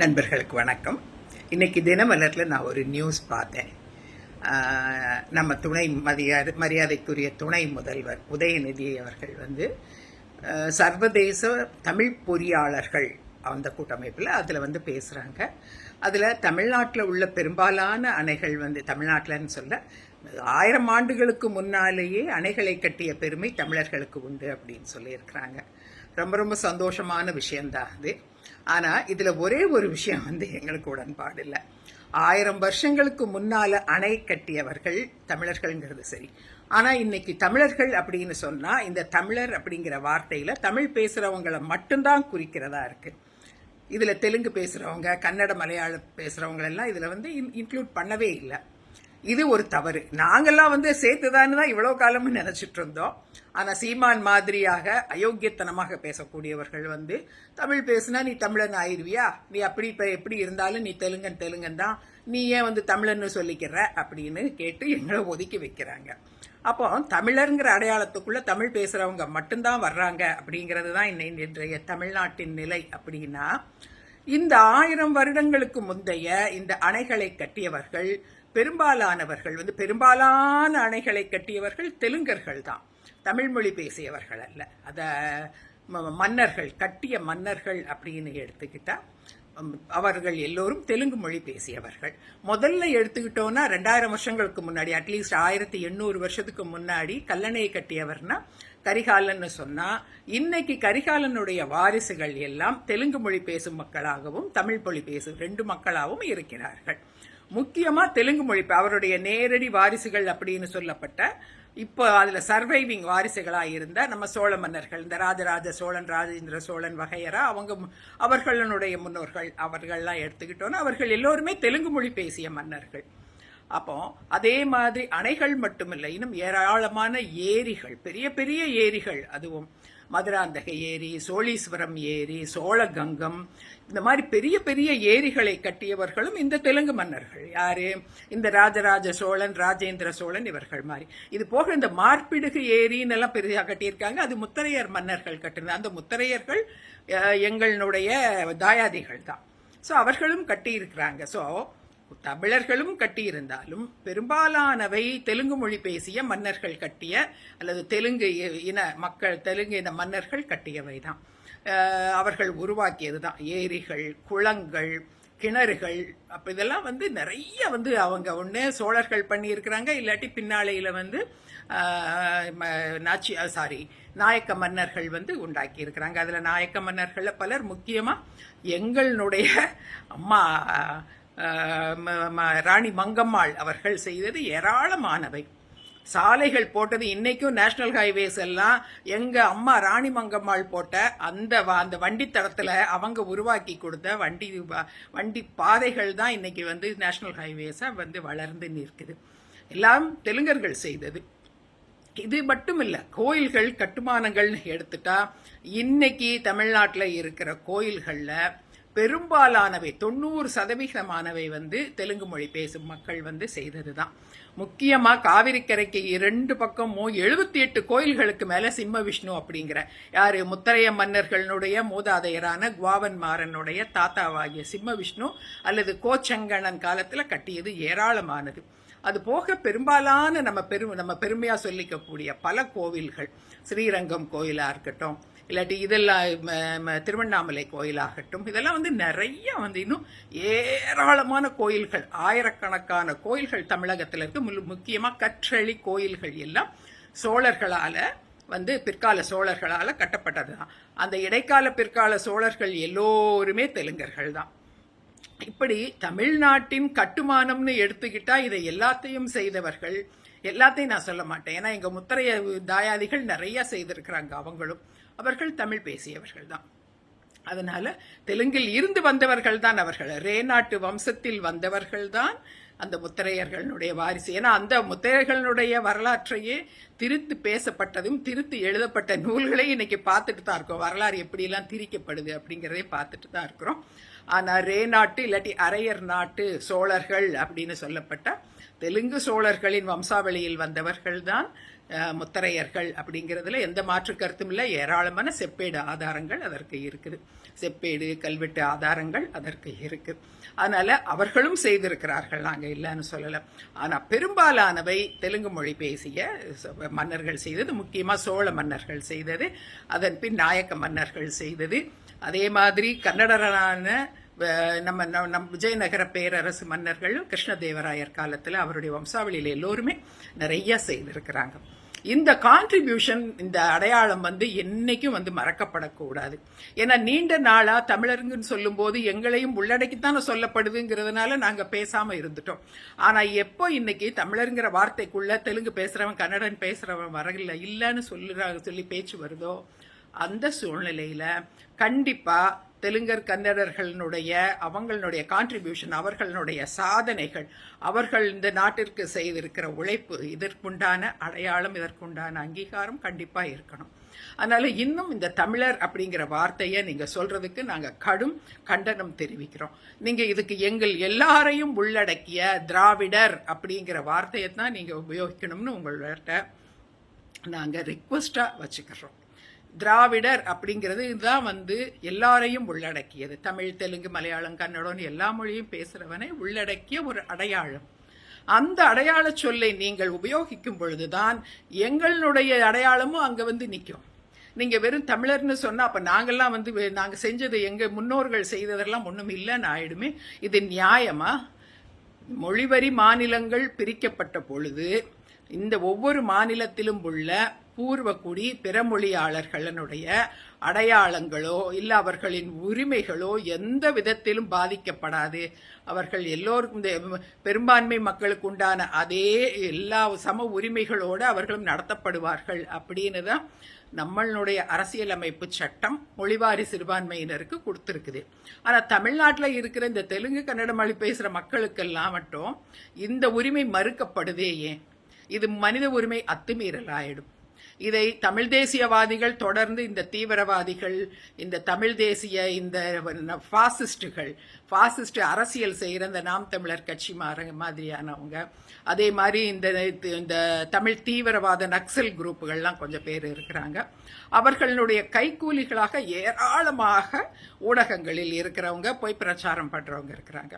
நண்பர்களுக்கு வணக்கம். இன்றைக்கி தினமலரில் நான் ஒரு நியூஸ் பார்த்தேன். நம்ம துணை மரியாதை மரியாதைக்குரிய துணை முதல்வர் உதயநிதி அவர்கள் வந்து சர்வதேச தமிழ் பொறியாளர்கள் அந்த கூட்டமைப்பில் அதில் வந்து பேசுகிறாங்க அதில் தமிழ்நாட்டில் உள்ள பெரும்பாலான அணைகள் வந்து தமிழ்நாட்டில்னு சொல்ல ஆயிரம் ஆண்டுகளுக்கு முன்னாலேயே அணைகளை கட்டிய பெருமை தமிழர்களுக்கு உண்டு அப்படின்னு சொல்லியிருக்கிறாங்க. ரொம்ப ரொம்ப சந்தோஷமான விஷயந்தான் அது. ஆனால் இதில் ஒரே ஒரு விஷயம் வந்து எங்களுக்கு உடன்பாடு இல்லை ஆயிரம் வருஷங்களுக்கு முன்னால் அணை கட்டியவர்கள் தமிழர்கள்ங்கிறது சரி. ஆனால் இன்னைக்கு தமிழர்கள் அப்படின்னு சொன்னால் இந்த தமிழர் அப்படிங்கிற வார்த்தையில் தமிழ் பேசுகிறவங்களை மட்டும்தான் குறிக்கிறதா இருக்கு. இதில் தெலுங்கு பேசுறவங்க கன்னட மலையாளம் பேசுகிறவங்களெல்லாம் இதில் வந்து வந்து இன்க்ளூட் பண்ணவே இல்லை. இது ஒரு தவறு. நாங்கள்லாம் வந்து சேர்த்துதான்னு தான் இவ்வளோ காலம்னு நினைச்சிட்டு இருந்தோம் ஆனால் சீமான் மாதிரியாக அயோக்கியத்தனமாக பேசக்கூடியவர்கள் வந்து தமிழ் பேசுனா நீ தமிழன் ஆயிருவியா? நீ அப்படி இப்போ எப்படி இருந்தாலும் நீ தெலுங்கன் தெலுங்கன் தான். நீ ஏன் வந்து தமிழன்னு சொல்லிக்கிற? அப்படின்னு கேட்டு எங்களை ஒதுக்கி வைக்கிறாங்க. அப்போ தமிழருங்கிற அடையாளத்துக்குள்ள தமிழ் பேசுகிறவங்க மட்டும்தான் வர்றாங்க அப்படிங்கிறது தான் இன்றைய தமிழ்நாட்டின் நிலை அப்படின்னா இந்த ஆயிரம் வருடங்களுக்கு முந்தைய இந்த அணைகளை கட்டியவர்கள் பெரும்பாலானவர்கள் வந்து பெரும்பாலான அணைகளை கட்டியவர்கள் தெலுங்கர்கள் தான். தமிழ்மொழி பேசியவர்கள் அல்ல. அதை மன்னர்கள் கட்டிய மன்னர்கள் அப்படின்னு எடுத்துக்கிட்டா அவர்கள் எல்லோரும் தெலுங்கு மொழி பேசியவர்கள். முதல்ல எடுத்துக்கிட்டோம்னா ரெண்டாயிரம் வருஷங்களுக்கு முன்னாடி அட்லீஸ்ட் ஆயிரத்தி எண்ணூறு வருஷத்துக்கு முன்னாடி கல்லணையை கட்டியவர்னா கரிகாலன்னு சொன்னா இன்னைக்கு கரிகாலனுடைய வாரிசுகள் எல்லாம் தெலுங்கு மொழி பேசும் மக்களாகவும் தமிழ் மொழி பேசும் ரெண்டு மக்களாகவும் இருக்கிறார்கள். முக்கியமா தெலுங்கு மொழி அவருடைய நேரடி வாரிசுகள் அப்படின்னு சொல்லப்பட்ட இப்போ அதுல சர்வைவிங் வாரிசுகளாக இருந்த நம்ம சோழ மன்னர்கள் இந்த ராஜராஜ சோழன் ராஜேந்திர சோழன் வகையரா அவங்க அவர்களுடைய முன்னோர்கள் அவர்கள்லாம் எடுத்துக்கிட்டோன்னா அவர்கள் எல்லோருமே தெலுங்கு மொழி பேசிய மன்னர்கள். அப்போ அதே மாதிரி அணைகள் மட்டுமில்லை இன்னும் ஏராளமான ஏரிகள் பெரிய பெரிய ஏரிகள் அதுவும். மதுராந்தக ஏரி சோழீஸ்வரம் ஏரி சோழகங்கம் இந்த மாதிரி பெரிய பெரிய ஏரிகளை கட்டியவர்களும் இந்த தெலுங்கு மன்னர்கள். யாரு? இந்த ராஜராஜ சோழன் ராஜேந்திர சோழன் இவர்கள் மாதிரி. இது போக இந்த மார்பிடுகு ஏரின்னு எல்லாம் பெரிதாக கட்டியிருக்காங்க. அது முத்தரையர் மன்னர்கள் கட்டின அந்த முத்தரையர்கள் எங்களுடைய தாயாதிகள் தான் ஸோ அவர்களும் கட்டியிருக்கிறாங்க. ஸோ தமிழர்களும் கட்டியிருந்தாலும் பெரும்பாலானவை தெலுங்கு மொழி பேசிய மன்னர்கள் கட்டிய அல்லது தெலுங்கு இன மக்கள் தெலுங்கு இன மன்னர்கள் கட்டியவை தான். அவர்கள் உருவாக்கியது தான். ஏரிகள் குளங்கள் கிணறுகள் அப்போ இதெல்லாம் வந்து நிறைய வந்து அவங்க ஒன்று சோழர்கள் பண்ணியிருக்கிறாங்க. இல்லாட்டி பின்னாளையில் வந்து ம- நாச்சி சாரி நாயக்க மன்னர்கள் வந்து உண்டாக்கி இருக்கிறாங்க அதில் நாயக்க மன்னர்களில் பலர் முக்கியமாக எங்களுடைய அம்மா ராணி மங்கம்மாள் அவர்கள் செய்தது ஏராளமானவை. சாலைகள் போட்டது இன்னைக்கும் நேஷனல் ஹைவேஸ் எல்லாம் எங்க அம்மா ராணி மங்கம்மாள் போட்ட அந்த அந்த வண்டி தடத்துல அவங்க உருவாக்கி கொடுத்த வண்டி வண்டி பாதைகள் தான் இன்னைக்கு வந்து நேஷனல் ஹைவேஸா வந்து வளர்ந்து நிற்குது. எல்லாம் தெலுங்கர்கள் செய்தது. இது மட்டும் இல்லை கோயில்கள் கட்டுமானங்கள்னு எடுத்துட்டா இன்னைக்கு தமிழ்நாட்டில் இருக்கிற கோயில்களில் பெரும்பாலானவை தொண்ணூறு சதவிகிதமானவை வந்து தெலுங்கு மொழி பேசும் மக்கள் வந்து செய்தது தான் முக்கியமாக காவிரிக்கரைக்கு இரண்டு பக்கமும் எழுபத்தி எட்டு கோயில்களுக்கு மேலே சிம்ம விஷ்ணு அப்படிங்கிற யார் முத்தரைய மன்னர்களுடைய மூதாதையரான குவாவன் மாறனுடைய தாத்தாவாகிய சிம்ம விஷ்ணு அல்லது கோச்சங்கணன் காலத்தில் கட்டியது ஏராளமானது. அது போக பெரும்பாலான நம்ம பெரு நம்ம பெருமையாக சொல்லிக்கக்கூடிய பல கோவில்கள் ஸ்ரீரங்கம் கோயிலாக இருக்கட்டும் இல்லாட்டி இதெல்லாம் திருவண்ணாமலை கோயிலாகட்டும் இதெல்லாம் வந்து நிறைய வந்து இன்னும் ஏராளமான கோயில்கள் ஆயிரக்கணக்கான கோயில்கள் தமிழகத்தில் இருக்கு. முக்கியமாக கற்றளி கோயில்கள் எல்லாம் சோழர்களால் வந்து பிற்கால சோழர்களால் கட்டப்பட்டது தான். அந்த இடைக்கால பிற்கால சோழர்கள் எல்லோருமே தெலுங்கர்கள் தான். இப்படி தமிழ்நாட்டின் கட்டுமானம்னு எடுத்துக்கிட்டால் இதை எல்லாத்தையும் செய்தவர்கள் எல்லாத்தையும் நான் சொல்ல மாட்டேன். ஏன்னா எங்கள் முத்திரைய தாயாதிகள் நிறையா செய்திருக்கிறாங்க அவங்களும். அவர்கள் தமிழ் பேசியவர்கள் தான் அதனால தெலுங்கில் இருந்து வந்தவர்கள் தான் அவர்கள். ரேநாட்டு வம்சத்தில் வந்தவர்கள் தான் அந்த முத்திரையர்களுடைய வாரிசு. ஏன்னா அந்த முத்திரையர்களுடைய வரலாற்றையே திருத்து பேசப்பட்டதும் திருத்து எழுதப்பட்ட நூல்களை இன்னைக்கு பார்த்துட்டு தான் இருக்கோம். வரலாறு எப்படியெல்லாம் திரிக்கப்படுது அப்படிங்கிறதே பார்த்துட்டு தான் இருக்கிறோம். ஆனால் ரே நாட்டு இல்லாட்டி அரையர் நாட்டு சோழர்கள் அப்படின்னு சொல்லப்பட்ட தெலுங்கு சோழர்களின் வம்சாவளியில் வந்தவர்கள் தான் முத்தரையர்கள் அப்படிங்கிறதுல எந்த மாற்று கருத்தும் இல்லை. ஏராளமான செப்பேடு ஆதாரங்கள் அதற்கு இருக்குது. செப்பேடு கல்வெட்டு ஆதாரங்கள் அதற்கு இருக்குது அதனால அவர்களும் செய்திருக்கிறார்கள். நாங்கள் இல்லைன்னு சொல்லலை. ஆனால் பெரும்பாலானவை தெலுங்கு மொழி பேசிய மன்னர்கள் செய்தது முக்கியமாக சோழ மன்னர்கள் செய்தது அதன் பின் நாயக்க மன்னர்கள் செய்தது. அதே மாதிரி கன்னடரான நம்ம நம் விஜயநகர பேரரசு மன்னர்களும் கிருஷ்ணதேவராயர் காலத்தில் அவருடைய வம்சாவளியில் எல்லோருமே நிறைய செய்திருக்கிறாங்க. இந்த கான்ட்ரிபியூஷன் இந்த அடையாளம் வந்து என்றைக்கும் வந்து மறக்கப்படக்கூடாது. ஏன்னா நீண்ட நாளாக தமிழருங்கன்னு சொல்லும்போது எங்களையும் உள்ளடக்கித்தானே சொல்லப்படுதுங்கிறதுனால நாங்கள் பேசாமல் இருந்துட்டோம். ஆனால் எப்போ இன்னைக்கு தமிழருங்கிற வார்த்தைக்குள்ளே தெலுங்கு பேசுகிறவன் கன்னடன் பேசுகிறவன் வரல இல்லைன்னு சொல்லுறாங்க சொல்லி பேச்சு வருதோ அந்த சூழ்நிலையில் கண்டிப்பாக தெலுங்கர் கன்னடர்களுடைய அவங்களுடைய கான்ட்ரிபியூஷன் அவர்களுடைய சாதனைகள் அவர்கள் இந்த நாட்டிற்கு செய்திருக்கிற உழைப்பு இதற்குண்டான அடையாளம் இதற்குண்டான அங்கீகாரம் கண்டிப்பாக இருக்கணும். அதனால் இன்னும் இந்த தமிழர் அப்படிங்கிற வார்த்தையை நீங்கள் சொல்கிறதுக்கு நாங்கள் கடும் கண்டனம் தெரிவிக்கிறோம். நீங்கள் இதுக்கு எங்கள் எல்லாரையும் உள்ளடக்கிய திராவிடர் அப்படிங்கிற வார்த்தையை தான் நீங்கள் உபயோகிக்கணும்னு உங்கள்கிட்ட நாங்கள் ரிக்வஸ்ட்டாக வச்சுக்கிறோம். திராவிடர் அப்படிங்கிறது இதுதான் வந்து எல்லாரையும் உள்ளடக்கியது. தமிழ் தெலுங்கு மலையாளம் கன்னடம் எல்லா மொழியும் பேசுகிறவனை உள்ளடக்கிய ஒரு அடையாளம். அந்த அடையாள சொல்லை நீங்கள் உபயோகிக்கும் பொழுதுதான் எங்களுடைய அடையாளமும் அங்கே வந்து நிற்கும் நீங்கள் வெறும் தமிழர்னு சொன்னால் அப்போ நாங்கள்லாம் வந்து நாங்கள் செஞ்சது எங்கள் முன்னோர்கள் செய்ததெல்லாம் ஒன்றும் இல்லைன்னு ஆயிடுமே. இது நியாயமா? மொழிவரி மாநிலங்கள் பிரிக்கப்பட்ட பொழுது இந்த ஒவ்வொரு மாநிலத்திலும் உள்ள பூர்வக்குடி பிறமொழியாளர்களுடைய அடையாளங்களோ இல்லை அவர்களின் உரிமைகளோ எந்த விதத்திலும் பாதிக்கப்படாது. அவர்கள் எல்லோருக்கும் பெரும்பான்மை மக்களுக்கு உண்டான அதே எல்லா சம உரிமைகளோடு அவர்களும் நடத்தப்படுவார்கள் அப்படின்னு தான் நம்மளுடைய அரசியலமைப்பு சட்டம் மொழிவாரி சிறுபான்மையினருக்கு கொடுத்துருக்குது. ஆனால் தமிழ்நாட்டில் இருக்கிற இந்த தெலுங்கு கன்னட மொழி பேசுகிற மக்களுக்கெல்லாம் மட்டும் இந்த உரிமை மறுக்கப்படுதே ஏன்? இது மனித உரிமை அத்துமீறல் ஆயிடும் இதை தமிழ் தேசியவாதிகள் தொடர்ந்து இந்த தீவிரவாதிகள் இந்த தமிழ் தேசிய இந்த பாசிஸ்டுகள் ஃபாசிஸ்ட் அரசியல் செய்கிற இந்த நாம் தமிழர் கட்சி மாதிரியானவங்க. அதே மாதிரி இந்த இந்த தமிழ் தீவிரவாத நக்சல் குரூப்புகள்லாம் கொஞ்சம் பேர் இருக்கிறாங்க. அவர்களுடைய கைக்கூலிகளாக ஏராளமாக ஊடகங்களில் இருக்கிறவங்க போய் பிரச்சாரம் பண்ணுறவங்க இருக்கிறாங்க.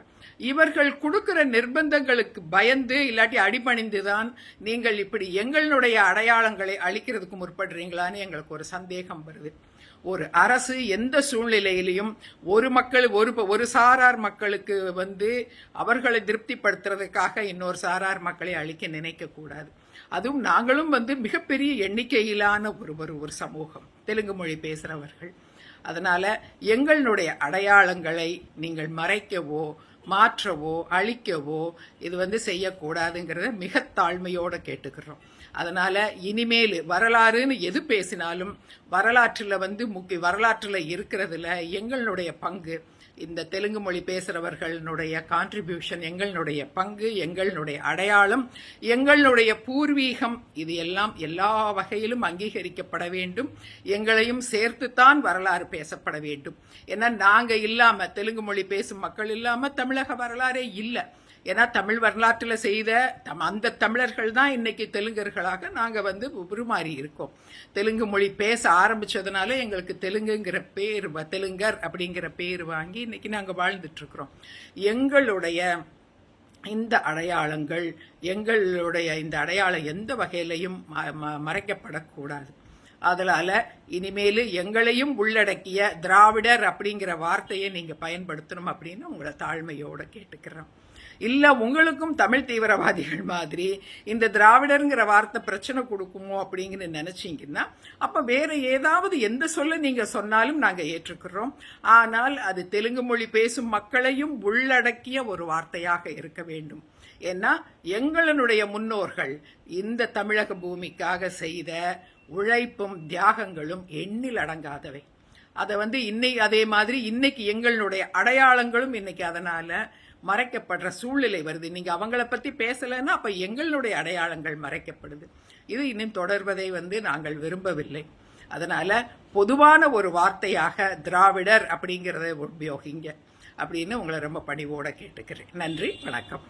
இவர்கள் கொடுக்குற நிர்பந்தங்களுக்கு பயந்து இல்லாட்டி அடிபணிந்து தான் நீங்கள் இப்படி எங்களுடைய அடையாளங்களை அழிக்கிறதுக்கு முற்படுறீங்களான்னு எங்களுக்கு ஒரு சந்தேகம் வருது. ஒரு அரசு எந்த சூழ்நிலையிலையும் ஒரு மக்கள் ஒரு ஒரு சாரார் மக்களுக்கு வந்து அவர்களை திருப்திப்படுத்துறதுக்காக இன்னொரு சாரார் மக்களை அழிக்க நினைக்கக்கூடாது அதுவும் நாங்களும் வந்து மிகப்பெரிய எண்ணிக்கையிலான ஒரு ஒரு ஒரு சமூகம். தெலுங்கு மொழி பேசுகிறவர்கள் அதனால் எங்களுடைய அடையாளங்களை நீங்கள் மறைக்கவோ மாற்றவோ அழிக்கவோ இது வந்து செய்யக்கூடாதுங்கிறத மிக தாழ்மையோடு கேட்டுக்கிறோம். அதனால் இனிமேல் வரலாறுன்னு எது பேசினாலும் வரலாற்றில் வந்து முக்கிய வரலாற்றில் இருக்கிறதுல எங்களுடைய பங்கு இந்த தெலுங்கு மொழி பேசுகிறவர்களுடைய கான்ட்ரிபியூஷன் எங்களுடைய பங்கு எங்களுடைய அடையாளம் எங்களுடைய பூர்வீகம் இது எல்லாம் எல்லா வகையிலும் அங்கீகரிக்கப்பட வேண்டும். எங்களையும் சேர்த்துத்தான் வரலாறு பேசப்பட வேண்டும். ஏன்னா நாங்கள் இல்லாமல் தெலுங்கு மொழி பேசும் மக்கள் இல்லாமல் தமிழக வரலாறே இல்லை. ஏன்னா தமிழ் வரலாற்றில் செய்த தம் அந்த தமிழர்கள் தான் இன்னைக்கு தெலுங்கர்களாக நாங்கள் வந்து உருமாறி இருக்கோம். தெலுங்கு மொழி பேச ஆரம்பித்ததுனால எங்களுக்கு தெலுங்குங்கிற பேர் தெலுங்கர் அப்படிங்கிற பேர் வாங்கி இன்னைக்கு நாங்கள் வாழ்ந்துட்டுருக்குறோம். எங்களுடைய இந்த அடையாளங்கள் எங்களுடைய இந்த அடையாளம் எந்த வகையிலையும் மறைக்கப்படக்கூடாது. அதனால் இனிமேல் எங்களையும் உள்ளடக்கிய திராவிடர் அப்படிங்கிற வார்த்தையை நீங்கள் பயன்படுத்தணும் அப்படின்னு உங்களை தாழ்மையோட கேட்டுக்கிறோம். இல்லை உங்களுக்கும் தமிழ் தீவிரவாதிகள் மாதிரி இந்த திராவிடருங்கிற வார்த்தை பிரச்சனை கொடுக்குமோ அப்படிங்கிற நினச்சிங்கன்னா அப்போ வேறு ஏதாவது எந்த சொல்ல நீங்கள் சொன்னாலும் நாங்கள் ஏற்றுக்கிறோம். ஆனால் அது தெலுங்கு மொழி பேசும் மக்களையும் உள்ளடக்கிய ஒரு வார்த்தையாக இருக்க வேண்டும். ஏன்னா எங்களுடைய முன்னோர்கள் இந்த தமிழக பூமிக்காக செய்த உழைப்பும் தியாகங்களும் எண்ணில் அடங்காதவை. அதை வந்து இன்னை அதே மாதிரி இன்னைக்கு எங்களுடைய அடையாளங்களும் இன்னைக்கு அதனால மறைக்கப்படுற சூழ்நிலை வருது. நீங்க அவங்கள பத்தி பேசலைன்னா அப்ப எங்களுடைய அடையாளங்கள் மறைக்கப்படுது. இது இன்னும் தொடர்வதை வந்து நாங்கள் விரும்பவில்லை. அதனால பொதுவான ஒரு வார்த்தையாக திராவிடர் அப்படிங்கிறத உபயோகிங்க அப்படின்னு உங்களை ரொம்ப பணிவோடு கேட்டுக்கிறேன். நன்றி வணக்கம்.